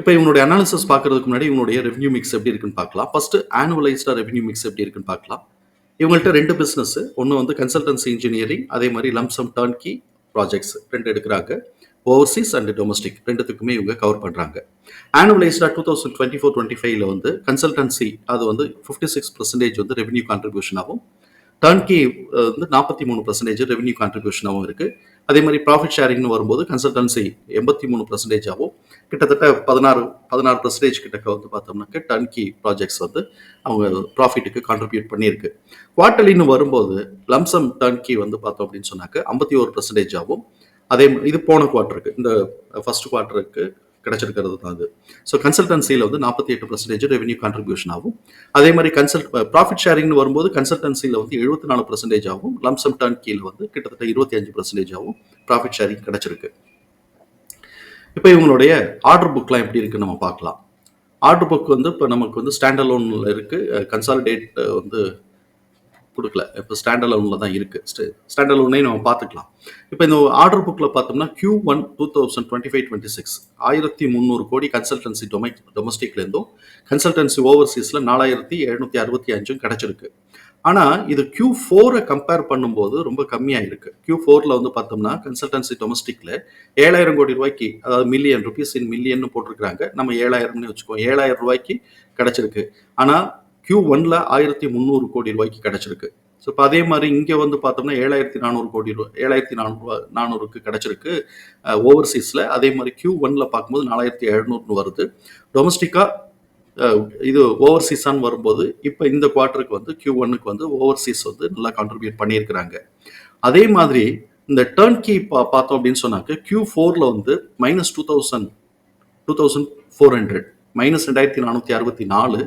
இப்போ இவனுடைய அனாலிசிஸ் பார்க்கறதுக்கு முன்னாடி இவனுடைய ரெவன்யூ மிக்ஸ் எப்படி இருக்குன்னு பார்க்கலாம். ஃபர்ஸ்ட் ஆனுவலைஸ்டாக ரெவன்யூ மிக்ஸ் எப்படி இருக்குன்னு பார்க்கலாம். இவங்கள்ட்ட ரெண்டு பிஸ்னஸ் ஒன்று வந்து கன்சல்டன்சி இன்ஜினியரிங் அதே மாதிரி லம்சம் டர்ன்கி ப்ராஜெக்ட்ஸ் ரெண்டு எடுக்கிறாங்க. ஓவர்சீஸ் அண்ட் டொமஸ்டிக் ரெண்டுத்துக்குமே இவங்க கவர் பண்ணுறாங்க ஆனுவலைஸ்டாக two thousand twenty four twenty ஃபைவ்ல வந்து கன்சல்டன்சி அது வந்து ஃபிஃப்டி சிக்ஸ் பர்சன்டேஜ் வந்து ரெவன்யூ கான்ட்ரிபியூஷனாகவும் டர்ன்கி வந்து நாற்பத்தி மூணு பர்சன்டேஜ் ரெவன்யூ கான்ட்ரிபியூஷனாகவும் இருக்குது அதே மாதிரி ப்ராஃபிட் ஷேரிங்னு வரும்போது கன்சல்டன்சி எண்பத்தி மூணு பர்சன்டேஜாகவும் கிட்டத்தட்ட பதினாறு பதினாறு பர்சன்டேஜ் கிட்டக்க வந்து பார்த்தோம்னாக்க டர்ன்கி ப்ராஜெக்ட்ஸ் வந்து அவங்க ப்ராஃபிட்டுக்கு கான்ட்ரிபியூட் பண்ணியிருக்கு. குவார்டர்லின்னு வரும்போது லம்சம் டன்கி வந்து பார்த்தோம் அப்படின்னு சொன்னாக்க ஐம்பத்தி ஒரு பர்சன்டேஜாகவும் அதே இது போன குவார்ட்டருக்கு இந்த ஃபர்ஸ்ட் குவார்ட்டருக்கு கிடைச்சிருக்கிறது தான் அது ஸோ கன்சல்டன்சியில் வந்து நாற்பத்தி எட்டு பர்சன்டேஜ் ரெவன்யூ கான்ட்ரிபியூஷன் ஆகும். அதே மாதிரி கன்சல்ட் ப்ராஃபிட் ஷேரிங்னு வரும்போது கன்சல்டன்சியில் வந்து எழுபத்தி நாலு பர்சன்டேஜ் ஆகும். லம்சம் டர்ன் கீழ் வந்து கிட்டத்தட்ட இருபத்தி அஞ்சு பர்சன்டேஜ் ஆகும். ப்ராஃபிட் ஷேரிங் கிடைச்சிருக்கு. இப்போ இவங்களுடைய ஆர்டர் புக்லாம் எப்படி இருக்குன்னு நம்ம பார்க்கலாம். ஆர்டர் புக் வந்து இப்போ நமக்கு வந்து ஸ்டாண்டர்ட் லோனில் இருக்குது கன்சாலிடேட் வந்து கொடுக்கல. இப்போ ஸ்டாண்டர்ட் லோனில் தான் இருக்குது ஸ்டாண்டர்ட் லோனே நம்ம பார்த்துக்கலாம். இப்போ இந்த ஆர்டர் புக்கில் பார்த்தோம்னா Q one two thousand twenty five twenty six ஆயிரத்தி முந்நூறு கோடி கன்சல்டன்சி டொமை டொமஸ்டிக்லேருந்தும் கன்சல்டன்சி ஓவர்சீஸில் நாலாயிரத்தி எழுநூற்றி அறுபத்தி அஞ்சும் கிடச்சிருக்கு. ஆனால் இது கியூ ஃபோரை கம்பேர் பண்ணும்போது ரொம்ப கம்மியாக இருக்குது கியூ ஃபோரில் வந்து பார்த்தோம்னா கன்சல்டன்சி டொமஸ்டிக்கில் ஏழாயிரம் கோடி ரூபாய்க்கு அதாவது மில்லியன் ருபீஸ் இன் மில்லியன் போட்டிருக்கிறாங்க. நம்ம ஏழாயிரம்னு வச்சுக்கோம் ஏழாயிரம் ரூபாய்க்கு கிடைச்சிருக்கு. ஆனால் கியூ ஒன்ல ஆயிரத்தி முந்நூறு கோடி ரூபாய்க்கு கிடைச்சிருக்கு. ஸோ இப்போ அதே மாதிரி இங்கே வந்து பார்த்தோம்னா ஏழாயிரத்தி நானூறு கோடி ரூபா ஏழாயிரத்தி நானூறு நானூறுக்கு கிடச்சிருக்கு. ஓவர்சீஸில் அதே மாதிரி கியூ ஒன்ல பார்க்கும்போது நாலாயிரத்தி எழுநூறுன்னு வருது. டொமஸ்டிக்காக இது ஓவர்சீஸான்னு வரும்போது இப்போ இந்த குவார்ட்டருக்கு வந்து கியூ ஒன்னுக்கு வந்து ஓவர்சீஸ் வந்து நல்லா கான்ட்ரிபியூட் பண்ணியிருக்கிறாங்க. அதே மாதிரி இந்த டர்ன் கீ பா பார்த்தோம் அப்படின்னு சொன்னாக்க கியூ ஃபோரில் வந்து minus two thousand two thousand four hundred minus ரெண்டாயிரத்தி நானூற்றி அறுபத்தி நாலு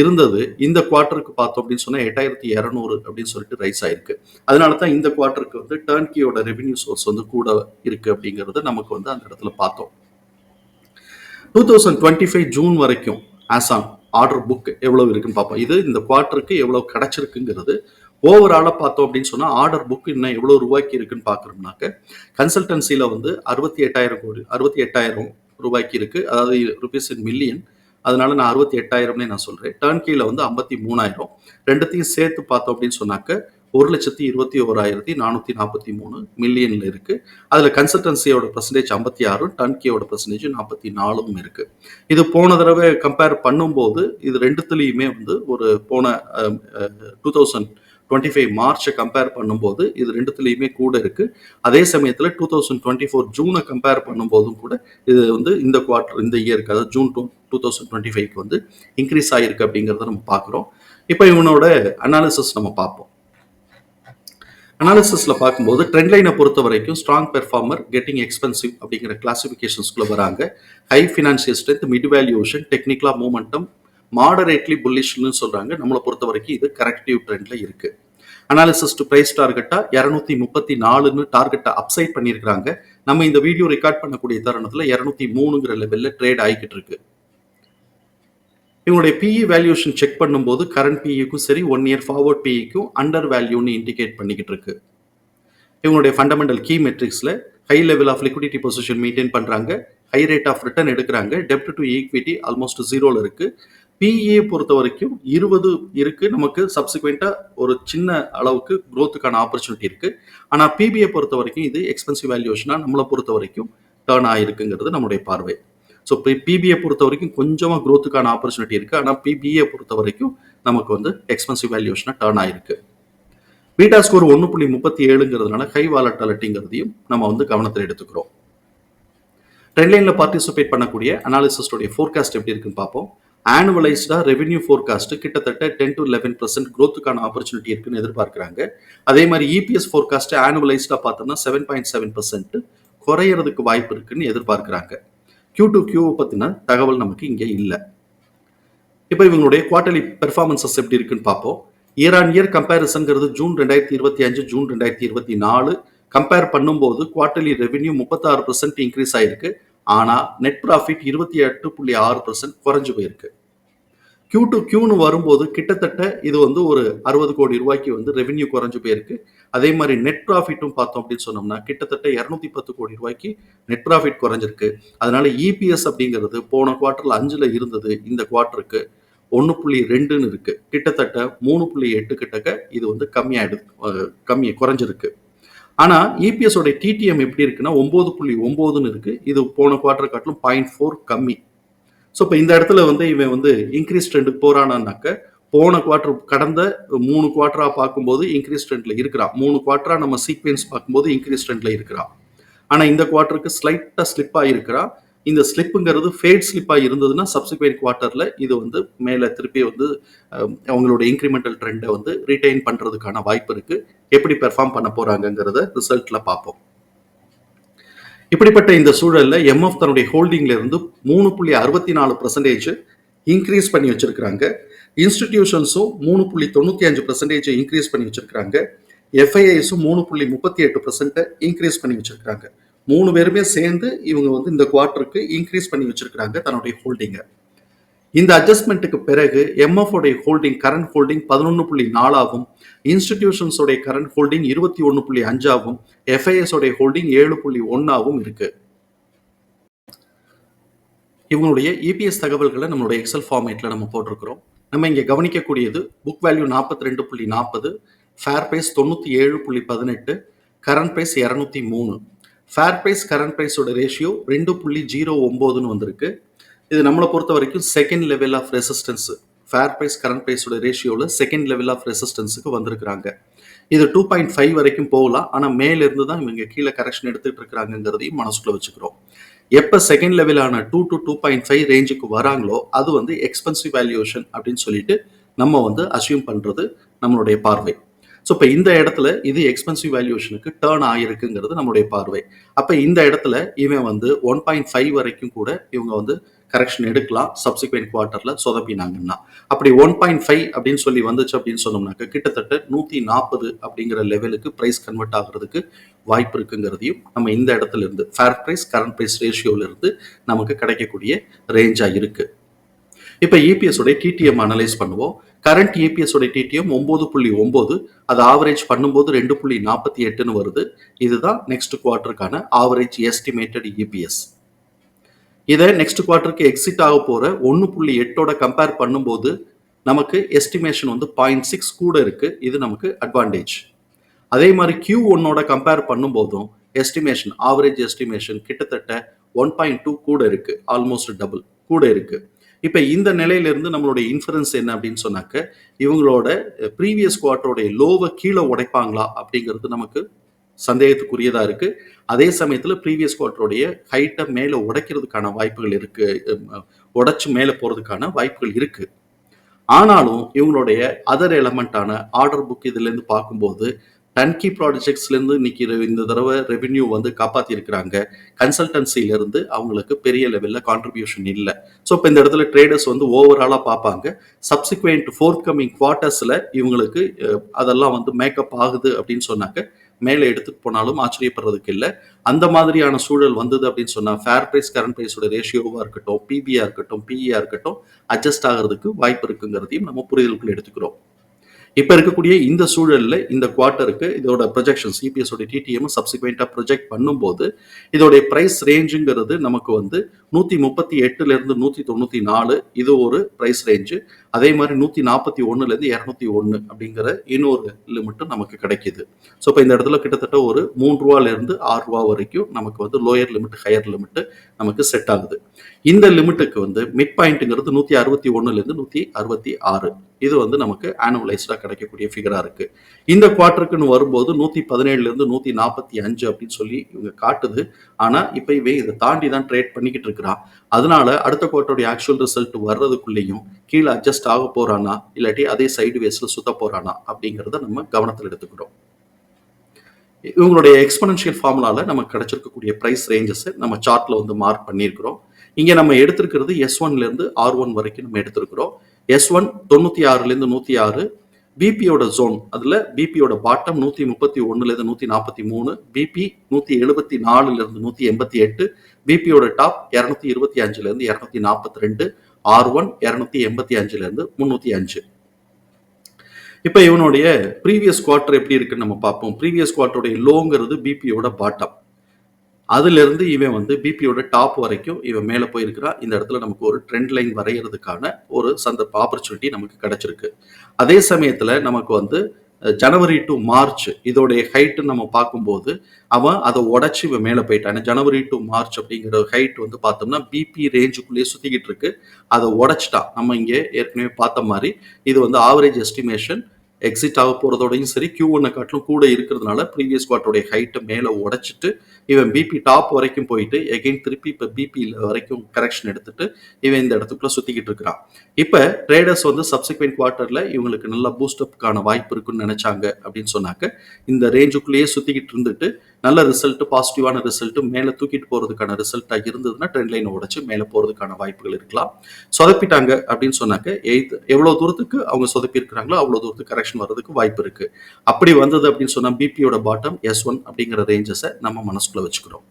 இருந்தது. இந்த குவார்ட்டருக்கு பார்த்தோம் அப்படின்னு சொன்னால் எட்டாயிரத்தி இரநூறு அப்படின்னு சொல்லிட்டு ரைஸ் ஆயிருக்கு. அதனால தான் இந்த குவார்ட்டருக்கு வந்து டர்ன்கியோட ரெவென்யூ சோர்ஸ் வந்து கூட இருக்கு அப்படிங்கிறது நமக்கு வந்து அந்த இடத்துல பார்த்தோம். Two thousand twenty five June வரைக்கும் ஆசாம் ஆர்டர் புக் எவ்வளவு இருக்குன்னு பார்ப்போம். இது இந்த குவார்ட்டருக்கு எவ்வளவு கிடைச்சிருக்குங்கிறது. ஓவராலாக பார்த்தோம் அப்படின்னு சொன்னால் ஆர்டர் புக் இன்னும் எவ்வளோ ரூபாய்க்கு இருக்குன்னு பார்க்குறோம்னாக்க கன்சல்டன்சியில் வந்து அறுபத்தி எட்டாயிரம் கோடி அறுபத்தி எட்டாயிரம் ரூபாய்க்கு இருக்குது அதாவது ருபீஸ் இன் மில்லியன் அதனால நான் அறுபத்தி எட்டாயிரம்னே நான் சொல்கிறேன் டர்ன்கீல வந்து ஐம்பத்தி மூணாயிரம். ரெண்டுத்தையும் சேர்த்து பார்த்தோம் அப்படின்னு சொன்னாக்க ஒரு லட்சத்தி இருபத்தி ஓராயிரத்தி நானூற்றி நாற்பத்தி மூணு மில்லியனில் இருக்குது அதில் கன்சல்டன்சியோட பர்சன்டேஜ் ஐம்பத்தி ஆறும் டர்ன்கியோட பர்சன்டேஜ் நாற்பத்தி நாலும் இருக்குது இது போன தடவை கம்பேர் பண்ணும்போது இது ரெண்டுத்துலேயுமே வந்து ஒரு போன டூ தௌசண்ட் டுவெண்ட்டி ஃபைவ் மார்ச்சை கம்பேர் பண்ணும்போது இது ரெண்டுத்துலேயுமே கூட இருக்கு. அதே சமயத்தில் டூ தௌசண்ட் டுவெண்ட்டி ஃபோர் ஜூனை கம்பேர் பண்ணும்போதும் கூட இது வந்து இந்த குவார்டர் இந்த இயருக்கு அதாவது June two two thousand twenty ஃபைவ்க்கு வந்து இன்க்ரீஸ் ஆகிருக்கு அப்படிங்கிறத நம்ம பார்க்குறோம். இப்போ இவனோட அனாலிசிஸ் நம்ம பார்ப்போம். அனாலிசிஸில் பார்க்கும்போது ட்ரெண்ட் லைனை பொறுத்த வரைக்கும் ஸ்ட்ராங் பெர்ஃபார்மர் கெட்டிங் எக்ஸ்பென்சிவ் அப்படிங்கிற கிளாசிஃபிகேஷன்ஸ்குள்ளே வராங்க. High financial strength mid valuation டெக்னிக்கலாக மூமெண்டம் மாடரேட்லி புல்லிஷ்னு சொல்கிறாங்க நம்மளை பொறுத்த வரைக்கும் இது கரெக்டிவ் ட்ரெண்டில் இருக்குது அனாலிசிஸ் டு பிரைஸ் டார்கெட்டா இரநூத்தி முப்பத்தி நாலுன்னு டார்கெட்டை அப்சைட் பண்ணியிருக்கிறாங்க. நம்ம இந்த வீடியோ ரெக்கார்ட் பண்ணக்கூடிய தருணத்தில் இரநூத்தி மூணுங்கிற லெவலில் ட்ரேட் ஆகிக்கிட்டு இருக்கு. இவங்களுடைய பிஇ வேல்யூஷன் செக் பண்ணும்போது கரண்ட் பிஇக்கும் சரி ஒன் இயர் ஃபார்வர்ட் பிஇக்கும் அண்டர் வேல்யூன்னு இண்டிகேட் பண்ணிக்கிட்டு இருக்கு. இவங்களுடைய fundamental key மெட்ரிக்ஸில் high level of liquidity position maintain பண்ணுறாங்க ஹை ரேட் ஆஃப் ரிட்டர்ன் எடுக்கிறாங்க. டெப்ட் டு ஈக்விட்டி ஆல்மோஸ்ட் ஜீரோவில் இருக்குது பிஏ பொறுத்த வரைக்கும் இருபது இருக்கு. நமக்கு சப்சிக்வெண்ட்டாக ஒரு சின்ன அளவுக்கு குரோத்துக்கான ஆப்பர்ச்சுனிட்டி இருக்கு. ஆனால் பிபிஏ பொறுத்த வரைக்கும் இது எக்ஸ்பென்சிவ் வேல்யூஷனா நம்மளை பொறுத்த வரைக்கும் டேர்ன் ஆயிருக்குங்கிறது நம்முடைய பார்வை. ஸோ இப்போ பிபிஐ பொறுத்த வரைக்கும் கொஞ்சமாக குரோத்துக்கான ஆப்பர்ச்சுனிட்டி இருக்கு. ஆனால் பிபிஏ பொறுத்த வரைக்கும் நமக்கு வந்து எக்ஸ்பென்சிவ் வேல்யூஷனாக டேர்ன் ஆயிருக்கு. பீட்டா ஸ்கோர் ஒன்று புள்ளி முப்பத்தி ஏழுங்கிறதுனால ஹை வாலட்டாலிட்டிங்கிறதையும் நம்ம வந்து கவனத்தில் எடுத்துக்கிறோம். ட்ரெண்ட்லைனில் பார்ட்டிசிபேட் பண்ணக்கூடிய அனாலிசிஸ்டோடைய ஃபோர்காஸ்ட் எப்படி இருக்குன்னு பார்ப்போம். ஆனுவலைஸ்டாக ரெவென்யூ ஃபோர்காஸ்ட்டு கிட்டத்தட்ட டென் டு லெவன் பர்சன்ட் க்ரோத்துக்கான ஆப்பர்ச்சுனிட்டி இருக்குன்னு எதிர்பார்க்குறாங்க. அதே மாதிரி இபிஎஸ் ஃபோர்காஸ்ட்டு ஆனுவலைஸ்டாக பார்த்தோம்னா செவன் பாயிண்ட் செவன் பர்சன்ட் குறையிறதுக்கு வாய்ப்பு இருக்குன்னு எதிர்பார்க்குறாங்க. கியூ டு கியூவை பற்றின தகவல் நமக்கு இங்கே இல்லை. இப்போ இவங்களுடைய குவார்டர்லி பெர்ஃபார்மன்சஸ் எப்படி இருக்குன்னு பார்ப்போம். இயர் ஆன் இயர் கம்பேரிசன்கிறது ஜூன் ரெண்டாயிரத்தி இருபத்தி அஞ்சு ஜூன் ரெண்டாயிரத்தி இருபத்தி நாலு. கம்பேர் பண்ணும்போது குவார்டர்லி ரெவென்யூ முப்பத்தாறு பர்சன்ட் இன்க்ரீஸ் ஆயிருக்கு. ஆனால் நெட் ப்ராஃபிட் இருபத்தி எட்டு புள்ளி ஆறு பர்சன்ட் குறைஞ்சு போயிருக்கு. கியூ டு கியூன்னு வரும்போது கிட்டத்தட்ட இது வந்து ஒரு அறுபது கோடி ரூபாய்க்கு வந்து ரெவென்யூ குறைஞ்சு போயிருக்கு. அதே மாதிரி நெட் ப்ராஃபிட்டும் பார்த்தோம் அப்படின்னு சொன்னோம்னா கிட்டத்தட்ட இரநூத்தி பத்து கோடி ரூபாய்க்கு நெட் ப்ராஃபிட் குறைஞ்சிருக்கு. அதனால இபிஎஸ் அப்படிங்கிறது போன குவார்ட்டர்ல அஞ்சுல இருந்தது இந்த குவார்ட்டருக்கு ஒன்று புள்ளி ரெண்டுன்னு இருக்கு. கிட்டத்தட்ட மூணு புள்ளி எட்டு கிட்டக்க இது வந்து கம்மியாயிடுது கம்மி குறைஞ்சிருக்கு. ஆனால் இபிஎஸ் உடைய டிடிஎம் எப்படி இருக்குன்னா ஒம்பது புள்ளி ஒம்போதுன்னு இருக்கு. இது போன குவார்டர் காட்டிலும் பாயிண்ட் ஃபோர் கம்மி. ஸோ இப்போ இந்த இடத்துல வந்து இவன் வந்து இன்க்ரீஸ் ட்ரெண்டுக்கு போறானான்னாக்க போன குவார்டர் கடந்த மூணு குவார்டரா பார்க்கும்போது இன்க்ரீஸ் ட்ரெண்ட்ல இருக்கிறான். மூணு குவார்டரா நம்ம சீக்வென்ஸ் பார்க்கும்போது இன்க்ரீஸ் ட்ரெண்ட்ல இருக்கிறான். ஆனால் இந்த குவார்டருக்கு ஸ்லைட்டாக ஸ்லிப் ஆகிருக்கிறான் இந்த ஸ்லிப்புங்கிறது ஃபேட் ஸ்லிப்பாக இருந்ததுன்னா சப்சிக்வெண்ட் குவார்ட்டரில் இது வந்து மேலே திருப்பி வந்து அவங்களோட இன்க்ரிமெண்டல் ட்ரெண்டை வந்து ரிட்டைன் பண்ணுறதுக்கான வாய்ப்பு இருக்கு. எப்படி பெர்ஃபார்ம் பண்ண போறாங்கங்கிறத ரிசல்ட்ல பார்ப்போம். இப்படிப்பட்ட இந்த சூழல்ல எம்எஃப் தன்னுடைய ஹோல்டிங்ல இருந்து மூணு புள்ளி அறுபத்தி நாலு பர்சன்டேஜ் இன்க்ரீஸ் பண்ணி வச்சிருக்கிறாங்க. இன்ஸ்டிடியூஷன்ஸும் மூணு புள்ளி தொண்ணூத்தி அஞ்சு பர்சன்டேஜ் இன்க்ரீஸ் பண்ணி வச்சிருக்கிறாங்க. எஃப்ஐஐஸும் மூணு புள்ளி முப்பத்தி எட்டு பர்சன்ட்டை இன்க்ரீஸ் பண்ணி வச்சிருக்கிறாங்க. மூணு பேருமே சேர்ந்து இவங்க வந்து இந்த குவார்ட்டருக்கு இன்க்ரீஸ் பண்ணி வச்சிருக்கிறாங்க தன்னுடைய ஹோல்டிங்கை இந்த அட்ஜஸ்ட்மெண்ட்டுக்கு பிறகு எம்எஃப் உடைய ஹோல்டிங் கரண்ட் ஹோல்டிங் பதினொன்று புள்ளி நாலாகும் இன்ஸ்டிடியூஷன்ஸோடைய கரண்ட் ஹோல்டிங் இருபத்தி ஒன்று புள்ளி அஞ்சாகவும் எஃப்ஐஎஸ் உடைய ஹோல்டிங் ஏழு புள்ளி ஒன்றாகவும் இருக்கு. இவங்களுடைய இபிஎஸ் தகவல்களை நம்மளுடைய எக்ஸல் ஃபார்மேட்டில் நம்ம போட்டிருக்கிறோம். நம்ம இங்கே கவனிக்கக்கூடியது புக் வேல்யூ நாற்பத்தி ரெண்டு புள்ளி நாற்பது ஃபேர் ப்ரைஸ் தொண்ணூற்றி ஏழு புள்ளி பதினெட்டு கரண்ட் ப்ரைஸ் இரநூத்தி மூணு. ஃபேர் ப்ரைஸ் கரண்ட் ப்ரைஸோட ரேஷியோ ரெண்டு புள்ளி ஜீரோ ஒம்போதுன்னு வந்திருக்கு. இது நம்மளை பொறுத்த வரைக்கும் second level of resistance fair price current ப்ரைஸோட ரேஷியோவில் செகண்ட் லெவல் ஆஃப் ரெசிஸ்டன்ஸுக்கு வந்திருக்கிறாங்க. இது டூ பாயிண்ட் ஃபைவ் வரைக்கும் போகலாம். ஆனால் மேலிருந்து தான் இவங்க கீழே கரெக்ஷன் எடுத்துகிட்டு இருக்கிறாங்கிறதையும் மனசுக்குள்ள வச்சுக்கிறோம். எப்போ செகண்ட் லெவலான two to two point five ரேஞ்சுக்கு வராங்களோ அது வந்து எக்ஸ்பென்சிவ் வேல்யூஷன் அப்படின்னு சொல்லிட்டு நம்ம வந்து அசியூம் பண்ணுறது நம்மளுடைய பார்வை. ஸோ இப்போ இந்த இடத்துல இது எக்ஸ்பென்சிவ் வேல்யூவேஷனுக்கு டேர்ன் ஆகிருக்குங்கிறது நம்மளுடைய பார்வை. அப்போ இந்த இடத்துல இவன் வந்து ஒன் பாயிண்ட் ஃபைவ் வரைக்கும் கூட இவங்க வந்து கரெக்ஷன் எடுக்கலாம் சப்சிக்வெண்ட் குவார்ட்டரில் சொதப்பினாங்கன்னா. அப்படி ஒன் பாயிண்ட் ஃபைவ் அப்படின்னு சொல்லி வந்துச்சு அப்படின்னு சொன்னோம்னாக்க கிட்டத்தட்ட நூற்றி நாற்பது அப்படிங்கிற லெவலுக்கு ப்ரைஸ் கன்வெர்ட் ஆகிறதுக்கு வாய்ப்பு இருக்குங்கிறதையும் நம்ம இந்த இடத்துல இருந்து ஃபேர் ப்ரைஸ் கரண்ட் ப்ரைஸ் ரேஷியோல நமக்கு கிடைக்கக்கூடிய ரேஞ்சாக இருக்கு. இப்போ இபிஎஸ் உடைய டிடிஎம் அனலைஸ் பண்ணுவோம். கரண்ட் இபிஎஸ் உடைய டிடிஎம் ஒன்பது புள்ளி ஒன்பது அது ஆவரேஜ் பண்ணும்போது ரெண்டு புள்ளி நாற்பத்தி எட்டுன்னு வருது. இதுதான் நெக்ஸ்ட் குவார்ட்டருக்கான ஆவரேஜ் எஸ்டிமேட்டட் இபிஎஸ் இதை நெக்ஸ்ட் குவார்ட்டருக்கு எக்ஸிட் ஆக போகிற ஒன்று புள்ளி எட்டோட கம்பேர் பண்ணும்போது நமக்கு எஸ்டிமேஷன் வந்து பாயிண்ட் சிக்ஸ் கூட இருக்குது இது நமக்கு அட்வான்டேஜ் அதே மாதிரி கியூ ஒன்னோட கம்பேர் பண்ணும்போதும் எஸ்டிமேஷன் ஆவரேஜ் எஸ்டிமேஷன் கிட்டத்தட்ட ஒன் பாயிண்ட் டூ கூட இருக்குது ஆல்மோஸ்ட் டபுள் கூட இருக்குது இப்போ இந்த நிலையிலிருந்து நம்மளுடைய இன்ஃபரன்ஸ் என்ன அப்படின்னு சொன்னாக்க இவங்களோட ப்ரீவியஸ் குவார்ட்டருடைய லோவை கீழே உடைப்பாங்களா அப்படிங்கிறது நமக்கு சந்தேகத்துக்குரியதாக இருக்குது அதே சமயத்தில் ப்ரீவியஸ் குவார்ட்டருடைய ஹைட்டை மேலே உடைக்கிறதுக்கான வாய்ப்புகள் இருக்கு உடைச்சி உடைச்சு மேலே போகிறதுக்கான வாய்ப்புகள் இருக்கு. ஆனாலும் இவங்களுடைய அதர் எலமெண்ட்டான ஆர்டர் புக் இதுலேருந்து பார்க்கும்போது டன்கி ப்ராஜெக்ட்ஸ்லேருந்து இன்னைக்கு இந்த தடவை ரெவென்யூ வந்து காப்பாத்தி கன்சல்டன்சிலேருந்து இருந்து அவங்களுக்கு பெரிய லெவலில் கான்ட்ரிபியூஷன் இல்லை. ஸோ இப்போ இந்த இடத்துல ட்ரேடர்ஸ் வந்து ஓவராலாக பார்ப்பாங்க. சப்சிக்வெண்ட் ஃபோர்த் கமிங் குவார்ட்டர்ஸில் இவங்களுக்கு அதெல்லாம் வந்து மேக்கப் ஆகுது அப்படின்னு சொன்னாக்க மேலே எடுத்துட்டு போனாலும் ஆச்சரியப்படுறதுக்கு இல்லை. அந்த மாதிரியான சூழல் வந்தது அப்படின்னு சொன்னால் ஃபேர் ப்ரைஸ் கரண்ட் ப்ரைஸோட ரேஷியோவாக இருக்கட்டும் பிபியாக இருக்கட்டும் பிஇயாக இருக்கட்டும் அட்ஜஸ்ட் ஆகிறதுக்கு வாய்ப்பு இருக்குங்கிறதையும் நம்ம புரிதலுக்குள் எடுத்துக்கிறோம். இப்போ இருக்கக்கூடிய இந்த சூழல்ல இந்த குவார்ட்டருக்கு இதோட ப்ரொஜெக்ஷன் சிபிஎஸ் டிடிஎம் சப்சிக்வெண்ட்டாக ப்ரொஜெக்ட் பண்ணும்போது இதோடைய பிரைஸ் ரேஞ்சுங்கிறது நமக்கு வந்து நூற்றி முப்பத்தி எட்டுல இருந்து நூற்றி தொண்ணூற்றி நாலு இது ஒரு பிரைஸ் ரேஞ்சு அதே மாதிரி நூற்றி நாற்பத்தி ஒன்றுலேருந்து இரநூத்தி ஒன்று அப்படிங்கிற இன்னொரு லிமிட்டும் நமக்கு கிடைக்குது. ஸோ இப்போ இந்த இடத்துல கிட்டத்தட்ட ஒரு மூணு ரூபாலேருந்து ஆறு ரூபா வரைக்கும் நமக்கு வந்து லோயர் லிமிட் ஹையர் லிமிட் நமக்கு செட் ஆகுது. இந்த லிமிட்டுக்கு வந்து மிட் பாயிண்ட்டுங்கிறது நூற்றி அறுபத்தி ஒன்றுலேருந்து நூற்றி அறுபத்தி ஆறு. இது வந்து நமக்கு ஆனுவலைஸ்டாக கிடைக்கக்கூடிய ஃபிகராக இருக்கு. இந்த குவார்ட்டருக்குன்னு வரும்போது நூற்றி பதினேழுலேருந்து நூற்றி நாற்பத்தி அஞ்சு அப்படின்னு சொல்லி இவங்க காட்டுது. ஆனால் இப்போ இவன் இதை தாண்டி தான் ட்ரேட் பண்ணிக்கிட்டு இருக்கிறான். அதனால அடுத்த குவார்ட்டருடைய ஆக்சுவல் ரிசல்ட் வர்றதுக்குள்ளேயும் கீழே அட்ஜஸ்ட் ஆக போறானா இல்லாட்டி அதே சைடு வேஸ்ல சுத்த போறானா அப்படிங்கிறத நம்ம கவனத்தில் எடுத்துக்கிறோம். இவங்களுடைய எக்ஸ்பனன்ஷியல் ஃபார்முலால நமக்கு கிடைச்சிருக்கக்கூடிய பிரைஸ் ரேஞ்சஸ் நம்ம சார்ட்ல வந்து மார்க் பண்ணியிருக்கிறோம். இங்க நம்ம எடுத்திருக்கிறது எஸ் ஒன்ல இருந்து ஆர் ஒன் வரைக்கும் நம்ம எடுத்திருக்கிறோம். எஸ் ஒன் தொண்ணூத்தி ஆறுல இருந்து நூத்தி ஆறு பிபியோட ஜோன் அதில் பிபியோட பாட்டம் நூற்றி முப்பத்தி ஒன்றுலேருந்து நூற்றி நாற்பத்தி மூணு பிபி நூற்றி எழுபத்தி நாலுலேருந்து நூற்றி எண்பத்தி எட்டு பிபியோட டாப் இரநூத்தி இருபத்தி அஞ்சுலேருந்து இரநூத்தி நாற்பத்தி ரெண்டு ஆர் ஒன் இரநூத்தி எண்பத்தி அஞ்சுலேருந்து முந்நூற்றி அஞ்சு. இப்போ இவனுடைய ப்ரீவியஸ் குவார்டர் எப்படி இருக்குன்னு நம்ம பார்ப்போம். ப்ரீவியஸ் குவார்டருடைய லோங்கிறது பிபியோட பாட்டம் அதுலேருந்து இவன் வந்து பிபியோட டாப் வரைக்கும் இவன் மேலே போயிருக்கிறான் இந்த இடத்துல நமக்கு ஒரு ட்ரெண்ட் லைன் வரைகிறதுக்கான ஒரு சந்தர்ப்ப ஆப்பர்ச்சுனிட்டி நமக்கு கிடைச்சிருக்கு. அதே சமயத்தில் நமக்கு வந்து ஜனவரி டு மார்ச் இதோடைய ஹைட்டு நம்ம பார்க்கும்போது அவன் அதை உடச்சி இவன் மேலே போயிட்டான். ஜனவரி டு மார்ச் அப்படிங்கிற ஹைட் வந்து பார்த்தோம்னா பிபி ரேஞ்சுக்குள்ளேயே சுற்றிக்கிட்டு இருக்கு. அதை உடைச்சிட்டான். நம்ம இங்கே ஏற்கனவே பார்த்த மாதிரி இது வந்து ஆவரேஜ் எஸ்டிமேஷன் எக்ஸிட் ஆக போறதோடையும் சரி கியூ ஒன்னை காட்டிலும் கூட இருக்கிறதுனால ப்ரீவியஸ் குவார்ட்டருடைய ஹைட்டை மேலே உடைச்சிட்டு இவன் பிபி டாப் வரைக்கும் போயிட்டு எகைன் திருப்பி இப்போ பிபி வரைக்கும் கரெக்ஷன் எடுத்துட்டு இவன் இந்த இடத்துக்குள்ள சுத்திக்கிட்டு இருக்கிறான். இப்போ ட்ரேடர்ஸ் வந்து சப்சிக்வெண்ட் குவார்ட்டர்ல இவங்களுக்கு நல்லா பூஸ்டப்புக்கான வாய்ப்பு இருக்குன்னு நினைச்சாங்க அப்படின்னு சொன்னாக்க இந்த ரேஞ்சுக்குள்ளேயே சுத்திக்கிட்டு இருந்துட்டு நல்ல ரிசல்ட் பாசிட்டிவான ரிசல்ட் மேலே தூக்கிட்டு போறதுக்கான ரிசல்ட்டா இருந்ததுன்னா ட்ரெண்ட் லைனை உடைச்சு மேலே போறதுக்கான வாய்ப்புகள் இருக்கலாம். சொதப்பிட்டாங்க அப்படின்னு சொன்னாக்க எய்த் எவ்வளவு தூரத்துக்கு அவங்க சொதப்பி இருக்கிறாங்களோ அவ்வளவு தூரத்துக்கு கரெக்ஷன் வர்றதுக்கு வாய்ப்பு இருக்கு. அப்படி வந்தது அப்படின்னு சொன்னா பிபியோட பாட்டம் எஸ் ஒன் அப்படிங்கிற ரேஞ்சஸை நம்ம மனசுக்குள்ள வச்சுக்கிறோம்.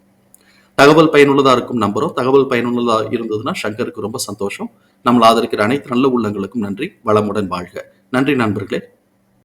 தகவல் பயனுள்ளதா இருக்கும் நம்புறோம். தகவல் பயனுள்ளதா இருந்ததுன்னா சங்கருக்கு ரொம்ப சந்தோஷம். நம்மளை ஆதரிக்கிற அனைத்து நல்ல உள்ளங்களுக்கும் நன்றி. வளமுடன் வாழ்க. நன்றி நண்பர்களே.